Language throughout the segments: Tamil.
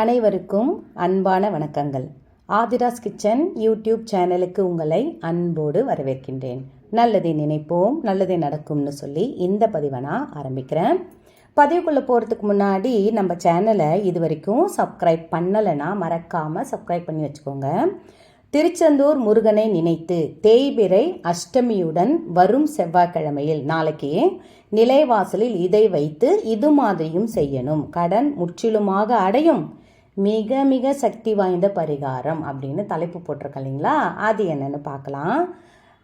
அனைவருக்கும் அன்பான வணக்கங்கள். ஆதிராஸ் கிச்சன் யூடியூப் சேனலுக்கு உங்களை அன்போடு வரவேற்கின்றேன். நல்லதை நினைப்போம் நல்லதே நடக்கும்னு சொல்லி இந்த பதிவை நான் ஆரம்பிக்கிறேன். பதிவுக்குள்ளே போகிறதுக்கு முன்னாடி நம்ம சேனலை இது வரைக்கும் சப்ஸ்கிரைப் பண்ணலைன்னா மறக்காமல் சப்ஸ்கிரைப் பண்ணி வச்சுக்கோங்க. திருச்செந்தூர் முருகனை நினைத்து தேய்பிறை அஷ்டமியுடன் வரும் செவ்வாய்க்கிழமையில் நாளைக்கு நிலைவாசலில் இதை வைத்து இது மாதிரியும் செய்யணும். கடன் முற்றிலுமாக அடையும். மிக மிக சக்தி வாய்ந்த பரிகாரம் அப்படின்னு தலைப்பு போட்டிருக்கோம் இல்லைங்களா? அது என்னென்னு பார்க்கலாம்.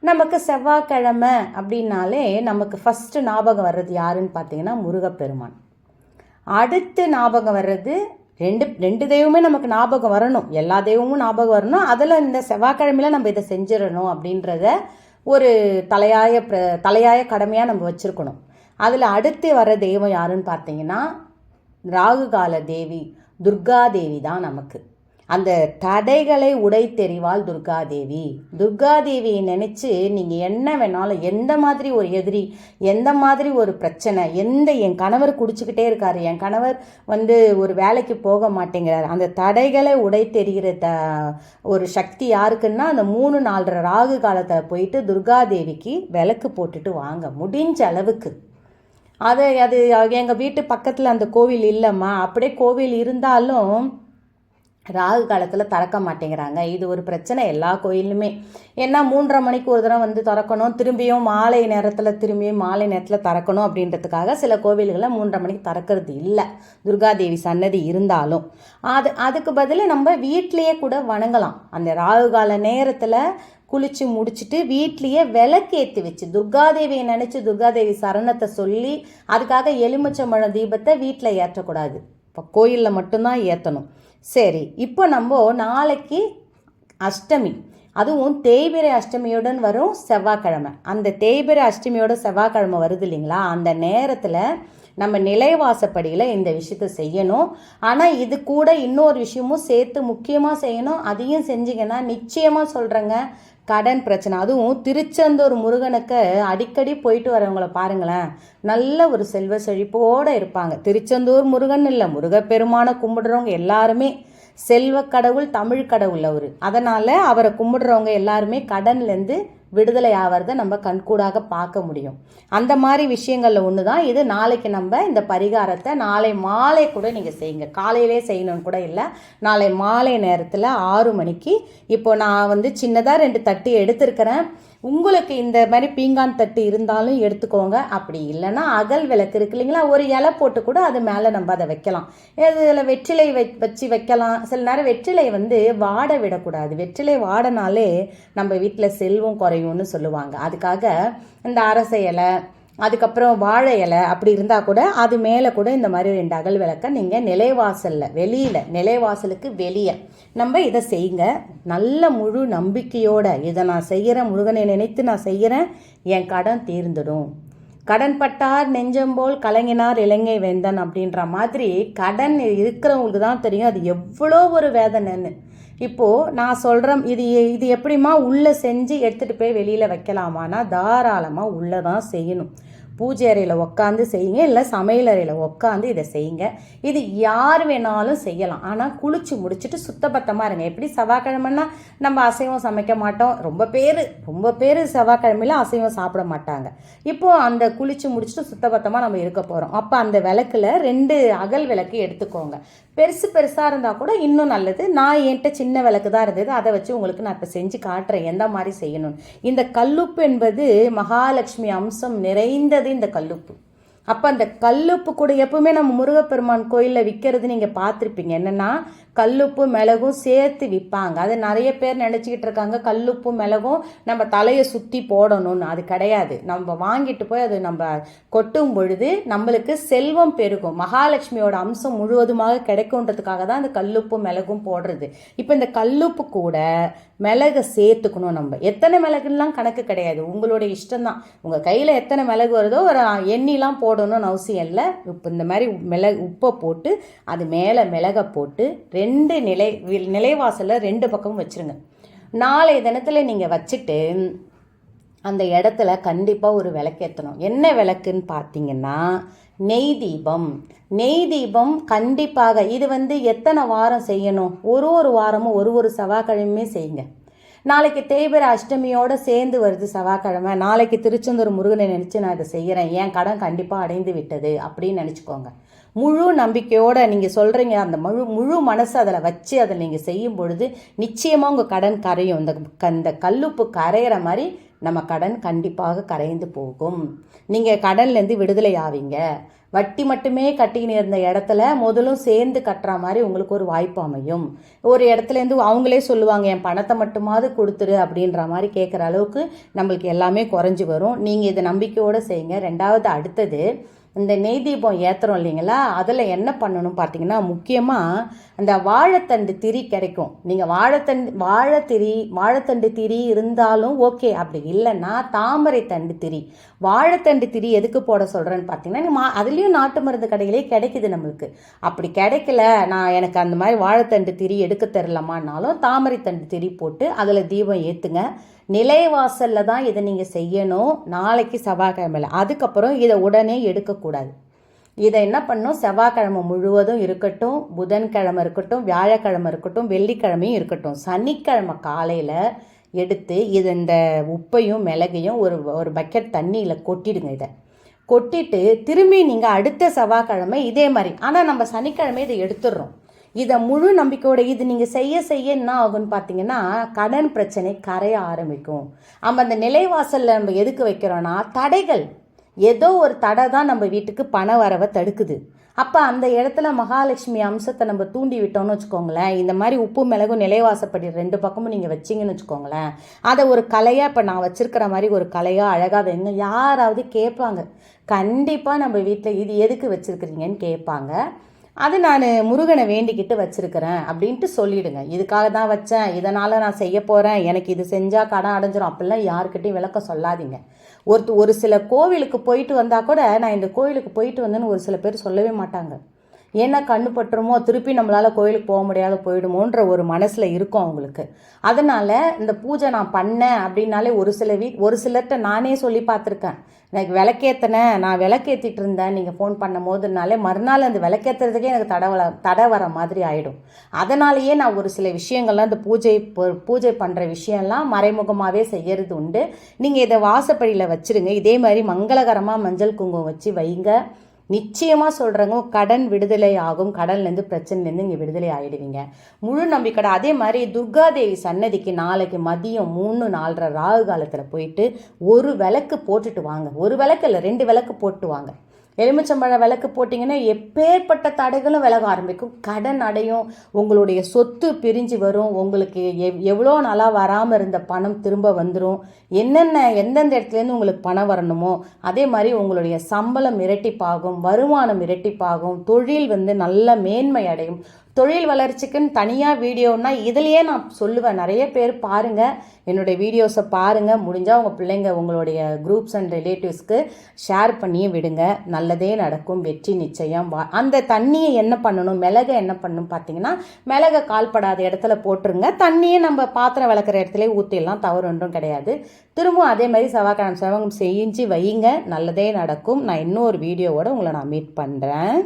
நமக்கு செவ்வாய்க்கிழமை அப்படின்னாலே நமக்கு ஃபஸ்ட்டு ஞாபகம் வர்றது யாருன்னு பார்த்தீங்கன்னா முருகப்பெருமான். அடுத்து ஞாபகம் வர்றது ரெண்டு ரெண்டு தெய்வமே நமக்கு ஞாபகம் வரணும். எல்லா தெய்வமும் ஞாபகம் வரணும். அதில் இந்த செவ்வாய்க்கிழமையில நம்ம இதை செஞ்சிடணும் அப்படின்றத ஒரு தலையாய பிர தலையாய கடமையாக நம்ம வச்சுருக்கணும். அதில் அடுத்து வர தெய்வம் யாருன்னு பார்த்தீங்கன்னா ராகுகால தேவி துர்காதேவி தான் நமக்கு. அந்த தடைகளை உடை தெரிவாள் துர்காதேவி. துர்காதேவியை நினச்சி நீங்கள் என்ன வேணாலும் எந்த மாதிரி ஒரு எதிரி எந்த மாதிரி ஒரு பிரச்சனை எந்த என் கணவர் குடிச்சுக்கிட்டே இருக்கார் என் கணவர் வந்து ஒரு வேலைக்கு போக மாட்டேங்கிறார் அந்த தடைகளை உடை தெரிகிற த ஒரு சக்தி யாருக்குன்னா அந்த மூணு நாலரை ராகு காலத்தில் போயிட்டு துர்காதேவிக்கு விளக்கு போட்டுட்டு வாங்க. முடிஞ்ச அளவுக்கு. அது அது எங்கள் வீட்டு பக்கத்தில் அந்த கோவில் இல்லைம்மா. அப்படியே கோவில் இருந்தாலும் ராகு காலத்தில் திறக்க மாட்டேங்கிறாங்க. இது ஒரு பிரச்சனை எல்லா கோயிலுமே. ஏன்னா மூன்றரை மணிக்கு ஒரு தடவை வந்து திறக்கணும். திரும்பியும் மாலை நேரத்தில் திரும்பியும் மாலை நேரத்தில் திறக்கணும் அப்படின்றதுக்காக சில கோவில்களை மூன்றரை மணிக்கு திறக்கிறது இல்லை. துர்காதேவி சன்னதி இருந்தாலும். அது அதுக்கு பதில் நம்ம வீட்லேயே கூட வணங்கலாம். அந்த ராகு கால நேரத்தில் குளித்து முடிச்சுட்டு வீட்லேயே விளக்கேற்றி வச்சு துர்காதேவியை நினச்சி துர்காதேவி சரணத்தை சொல்லி அதுக்காக எலுமிச்சம்பழம் தீபத்தை வீட்டில் ஏற்றக்கூடாது. இப்போ கோயிலில் மட்டும்தான் ஏற்றணும் சரி இப்போ நம்ம நாளைக்கு அஷ்டமி. அதுவும் தேய்பிரை அஷ்டமியுடன் வரும் செவ்வாய்க்கிழமை. அந்த தேய்பிரை அஷ்டமியோட செவ்வாய்க்கிழமை வருது இல்லைங்களா? அந்த நேரத்தில் நம்ம நிலைவாசப்படியில் இந்த விஷயத்த செய்யணும். ஆனால் இது கூட இன்னொரு விஷயமும் சேர்த்து முக்கியமாக செய்யணும். அதையும் செஞ்சிங்கன்னா நிச்சயமாக சொல்கிறேங்க கடன் பிரச்சனை. அதுவும் திருச்செந்தூர் முருகனுக்கு அடிக்கடி போயிட்டு வரவங்கள பாருங்களேன். நல்ல ஒரு செல்வ செழிப்போடு இருப்பாங்க. திருச்செந்தூர் முருகன் இல்லை முருகப்பெருமானை கும்பிடுறவங்க எல்லாருமே செல்வ கடவுள் தமிழ் கடவுள் அவர். அதனால் அவரை கும்பிடுறவங்க எல்லாருமே கடன்லேருந்து விடுதலை ஆகிறத நம்ம கண்கூடாக பார்க்க முடியும். அந்த மாதிரி விஷயங்களில் ஒன்று தான் இது நாளைக்கு நம்ம இந்த பரிகாரத்தை நாளை மாலை கூட நீங்கள் செய்யுங்க. காலையிலே செய்யணும்னு கூட இல்லை. நாளை மாலை நேரத்தில் ஆறு மணிக்கு. இப்போ நான் வந்து சின்னதாக ரெண்டு தட்டி எடுத்திருக்கிறேன். உங்களுக்கு இந்த மாதிரி பீங்கான் தட்டு இருந்தாலும் எடுத்துக்கோங்க. அப்படி இல்லைன்னா அகல் விளக்கு இருக்கு இல்லைங்களா? ஒரு இலை போட்டு கூட அது மேலே நம்ம அதை வைக்கலாம். இதில் வெற்றிலை வை வச்சு வைக்கலாம். சில நேரம் வெற்றிலை வந்து வாட விடக்கூடாது. வெற்றிலை வாடனாலே நம்ம வீட்டில் செல்வம் குறையும்னு சொல்லுவாங்க. அதுக்காக இந்த அரச இலை அதுக்கப்புறம் வாழை இலை அப்படி இருந்தால் கூட அது மேலே கூட இந்த மாதிரி ரெண்டு அகல் விளக்க நீங்கள் நிலைவாசலில் வெளியில் நிலைவாசலுக்கு வெளியே. நம்ம இதை செய்யுங்க. நல்ல முழு நம்பிக்கையோட இதை நான் செய்கிறேன் முருகனை நினைத்து நான் செய்கிறேன் என் கடன் தீர்ந்துடும். கடன் பட்டார் கலங்கினார் இலங்கை வேந்தன் அப்படின்ற மாதிரி கடன் இருக்கிறவங்களுக்கு தான் தெரியும் அது எவ்வளோ ஒரு வேதனைன்னு. இப்போது நான் சொல்கிறேன் இது இது எப்படிமா உள்ளே செஞ்சு எடுத்துகிட்டு போய் வெளியில் வைக்கலாமான்னா தாராளமாக உள்ளே தான் செய்யணும். பூஜை அறையில் உட்காந்து செய்யுங்க இல்லை சமையல் அறையில் உட்காந்து இதை செய்யுங்க. இது யார் வேணாலும் செய்யலாம். ஆனால் குளிச்சு முடிச்சுட்டு சுத்தபத்தமாக இருங்க. எப்படி செவ்வாய்க்கிழமைன்னா நம்ம அசைவம் சமைக்க மாட்டோம். ரொம்ப பேர் ரொம்ப பேர் செவ்வாய்க்கிழமையில அசைவம் சாப்பிட மாட்டாங்க. இப்போது அந்த குளிச்சு முடிச்சுட்டு சுத்தபத்தமாக நம்ம இருக்க போகிறோம் அப்போ அந்த விளக்கில் ரெண்டு அகல் விளக்கு எடுத்துக்கோங்க. பெருசு பெருசாக இருந்தால் கூட இன்னும் நல்லது. நான் என்கிட்ட சின்ன விளக்கு தான் இருந்தது. அதை வச்சு உங்களுக்கு நான் இப்போ செஞ்சு காட்டுறேன். எந்த மாதிரி செய்யணும் இந்த கல்லுப்பு என்பது மகாலட்சுமி அம்சம் நிறைந்தது இந்த கல்லுப்பு. அப்போ அந்த கல்லுப்பு கூட எப்பவுமே நம்ம முருகப்பெருமான் கோயிலில் விற்கிறது நீங்கள் பார்த்துருப்பீங்க. என்னென்னா கல்லுப்பு மிளகும் சேர்த்து விற்பாங்க அது நிறைய பேர் நினச்சிக்கிட்டு இருக்காங்க கல்லுப்பு மிளகும் நம்ம தலையை சுற்றி போடணும்னு. அது கிடையாது. நம்ம வாங்கிட்டு போய் அது நம்ம கொட்டும் பொழுது நம்மளுக்கு செல்வம் பெருகும். மகாலட்சுமியோட அம்சம் முழுவதுமாக கிடைக்குன்றதுக்காக தான் அந்த கல்லுப்பு மிளகும் போடுறது. இப்போ இந்த கல்லுப்பு கூட மிளகை சேர்த்துக்கணும் நம்ம. எத்தனை மிளகுலாம் கணக்கு கிடையாது. உங்களோட இஷ்டம்தான். உங்கள் கையில் எத்தனை மிளகு வருதோ ஒரு எண்ணிலாம் போடணும்னு அவசியம் இல்லை. இப்போ இந்த மாதிரி மிளகு உப்பை போட்டு அது மேலே மிளகை போட்டு ரெண்டு நிலை நிலைவாசலில் ரெண்டு பக்கமும் வச்சுருங்க. நாளை தினத்தில் நீங்கள் வச்சுட்டு அந்த இடத்துல கண்டிப்பாக ஒரு விளக்கேற்றணும் என்ன விளக்குன்னு பார்த்தீங்கன்னா நெய் தீபம். நெய் தீபம் கண்டிப்பாக இது வந்து எத்தனை வாரம் செய்யணும்? ஒரு ஒரு வாரமும் ஒரு ஒரு செவ்வாய்க்கிழமையுமே செய்யுங்க. நாளைக்கு தேய்பிர அஷ்டமியோடு சேர்ந்து வருது செவ்வாய்க்கிழமை. நாளைக்கு திருச்செந்தூர் முருகனை நினச்சி நான் இதை செய்கிறேன் என் கடன் கண்டிப்பாக அடைந்து விட்டது அப்படின்னு நினச்சிக்கோங்க. முழு நம்பிக்கையோடு நீங்கள் சொல்கிறீங்க அந்த முழு முழு மனசு அதில் வச்சு அதில் நீங்கள் செய்யும் பொழுது நிச்சயமாக உங்கள் கடன் கரையும். இந்த இந்த கல்லுப்பு கரையிற மாதிரி நம்ம கடன் கண்டிப்பாக கரைந்து போகும். நீங்கள் கடன்லேருந்து விடுதலை ஆவீங்க. வட்டி மட்டுமே கட்டிக்கின்னு இருந்த இடத்துல முதலும் சேர்ந்து கட்டுற மாதிரி உங்களுக்கு ஒரு வாய்ப்பு அமையும். ஒரு இடத்துலேருந்து அவங்களே சொல்லுவாங்க என் பணத்தை மட்டுமாவது கொடுத்துரு அப்படின்ற மாதிரி கேட்குற அளவுக்கு நம்மளுக்கு எல்லாமே குறைஞ்சி வரும். நீங்கள் இதை நம்பிக்கையோடு செய்யுங்க. ரெண்டாவது அடுத்தது இந்த நெய் தீபம் ஏற்றுறோம் இல்லைங்களா? அதில் என்ன பண்ணணும் பார்த்தீங்கன்னா முக்கியமாக அந்த வாழைத்தண்டு திரி கிடைக்கும். நீங்கள் வாழைத்தண்டு வாழைத்திரி வாழைத்தண்டு திரி இருந்தாலும் ஓகே. அப்படி இல்லைன்னா தாமரை தண்டு திரி. வாழைத்தண்டு திரி எதுக்கு போட சொல்கிறேன்னு பார்த்தீங்கன்னா மா அதுலேயும் நாட்டு மருந்து கடைகளே கிடைக்குது நம்மளுக்கு. அப்படி கிடைக்கல நான் எனக்கு அந்த மாதிரி வாழைத்தண்டு திரி எடுக்க தெரிலமான்னாலும் தாமரை தண்டு திரி போட்டு அதில் தீபம் ஏற்றுங்க நிலைவாசலில் தான் இதை நீங்கள் செய்யணும். நாளைக்கு செவ்வாய்க்கிழமையில். அதுக்கப்புறம் இதை உடனே எடுக்கக்கூடாது. இதை என்ன பண்ணும் செவ்வாய்க்கிழமை முழுவதும் இருக்கட்டும் புதன்கிழமை இருக்கட்டும் வியாழக்கிழமை இருக்கட்டும் வெள்ளிக்கிழமையும் இருக்கட்டும். சனிக்கிழமை காலையில் எடுத்து இது இந்த உப்பையும் மிளகையும் ஒரு ஒரு பக்கெட் தண்ணியில் கொட்டிடுங்க இதை. கொட்டிட்டு திரும்பி நீங்கள் அடுத்த செவ்வாய்க்கிழமை இதே மாதிரி. ஆனால் நம்ம சனிக்கிழமை இதை எடுத்துடுறோம். இதை முழு நம்பிக்கையோட இது நீங்கள் செய்ய செய்ய என்ன ஆகும்னு பார்த்தீங்கன்னா கடன் பிரச்சனை கரைய ஆரம்பிக்கும். நம்ம அந்த நிலைவாசலில் நம்ம எதுக்கு வைக்கிறோன்னா தடைகள். ஏதோ ஒரு தடை தான் நம்ம வீட்டுக்கு பண வரவை தடுக்குது. அப்போ அந்த இடத்துல மகாலட்சுமி அம்சத்தை நம்ம தூண்டி விட்டோம்னு வச்சுக்கோங்களேன் இந்த மாதிரி உப்பு மிளகும் நிலைவாசப்படி ரெண்டு பக்கமும் நீங்கள் வச்சிங்கன்னு வச்சுக்கோங்களேன் அதை ஒரு கலையாக இப்போ நான் வச்சுருக்கிற மாதிரி ஒரு கலையாக அழகாக வைங்க யாராவது கேட்பாங்க. கண்டிப்பாக நம்ம வீட்டில் இது எதுக்கு வச்சுருக்கிறீங்கன்னு கேட்பாங்க. அது நான் முருகனை வேண்டிக்கிட்டு வச்சுருக்கிறேன் அப்படின்ட்டு சொல்லிவிடுங்க இதுக்காக தான் வச்சேன். இதனால் நான் செய்ய போகிறேன் எனக்கு இது செஞ்சால் கடன் அடைஞ்சிரும். அப்படிலாம் யாருக்கிட்டையும் விளக்கம் சொல்லாதீங்க. ஒருத்த ஒரு சில கோவிலுக்கு போயிட்டு வந்தால் கூட நான் இந்த கோவிலுக்கு போயிட்டு வந்தேன்னு ஒரு சில பேர் சொல்லவே மாட்டாங்க. ஏன்னா கண்ணு பட்டுருமோ திருப்பி நம்மளால் கோயிலுக்கு போக முடியாத போயிடுமோன்ற ஒரு மனசில் இருக்கும் அவங்களுக்கு. அதனால் இந்த பூஜை நான் பண்ணேன் அப்படின்னாலே ஒரு சில வீ ஒரு சிலர்கிட்ட நானே சொல்லி பார்த்துருக்கேன். எனக்கு விளக்கேற்றினேன் நான் விளக்கேற்றிட்டு இருந்தேன் நீங்கள் ஃபோன் பண்ணும் போதுனாலே மறுநாள் அந்த விளக்கேற்றுறதுக்கே எனக்கு தடை தடை வர மாதிரி ஆகிடும் அதனாலேயே நான் ஒரு சில விஷயங்கள்லாம் இந்த பூஜை பூஜை பண்ணுற விஷயம்லாம் மறைமுகமாகவே செய்கிறது உண்டு. நீங்கள் இதை வாசப்படியில் வச்சுருங்க. இதே மாதிரி மங்களகரமாக மஞ்சள் குங்குமம் வச்சு வைங்க. நிச்சயமாக சொல்கிறவங்க கடன் விடுதலை ஆகும். கடன்லேருந்து பிரச்சனைலேருந்து இங்கே விடுதலை ஆகிடுவீங்க முழு நம்பிக்கடை அதே மாதிரி துர்காதேவி சன்னதிக்கு நாளைக்கு மதியம் மூணு நாலரை ராகு காலத்தில் போயிட்டு ஒரு விளக்கு போட்டுட்டு வாங்க. ஒரு விளக்கு இல்லை ரெண்டு விளக்கு போட்டு வாங்க. எலுமிச்சம்பழம் விளக்கு போட்டிங்கன்னா எப்பேற்பட்ட தடைகளும் விலக ஆரம்பிக்கும். கடன் அடையும் உங்களுடைய சொத்து பிரிஞ்சு வரும் உங்களுக்கு எவ் எவ்வளோ நாளாக வராமல் இருந்த பணம் திரும்ப வந்துடும் என்னென்ன எந்தெந்த இடத்துலேருந்து உங்களுக்கு பணம் வரணுமோ அதே மாதிரி உங்களுடைய சம்பளம் இரட்டிப்பாகும் வருமானம் இரட்டிப்பாகும் தொழில் வந்து நல்ல மேன்மை அடையும். தொழில் வளர்ச்சிக்குன்னு தனியாக வீடியோன்னா இதுலேயே நான் சொல்லுவேன். நிறைய பேர் பாருங்கள் என்னுடைய வீடியோஸை பாருங்கள் முடிஞ்சால் உங்கள் பிள்ளைங்க உங்களுடைய குரூப்ஸ் அண்ட் ரிலேட்டிவ்ஸ்க்கு ஷேர் பண்ணியே விடுங்க. நல்லதே நடக்கும். வெற்றி நிச்சயம். வா அந்த தண்ணியை என்ன பண்ணணும்? மிளகை என்ன பண்ணணும் பார்த்தீங்கன்னா மிளகை கால்படாத இடத்துல போட்டுருங்க. தண்ணியை நம்ம பாத்திரம் விளக்குற இடத்துல ஊற்றிடலாம் தவறு ஒன்றும் கிடையாது. திரும்பவும் அதே மாதிரி செவ்வாய்க்கிழமை செவங்கம் செஞ்சு வைங்க நல்லதே நடக்கும். நான் இன்னொரு வீடியோவோடு உங்களை நான் மீட் பண்ணுறேன்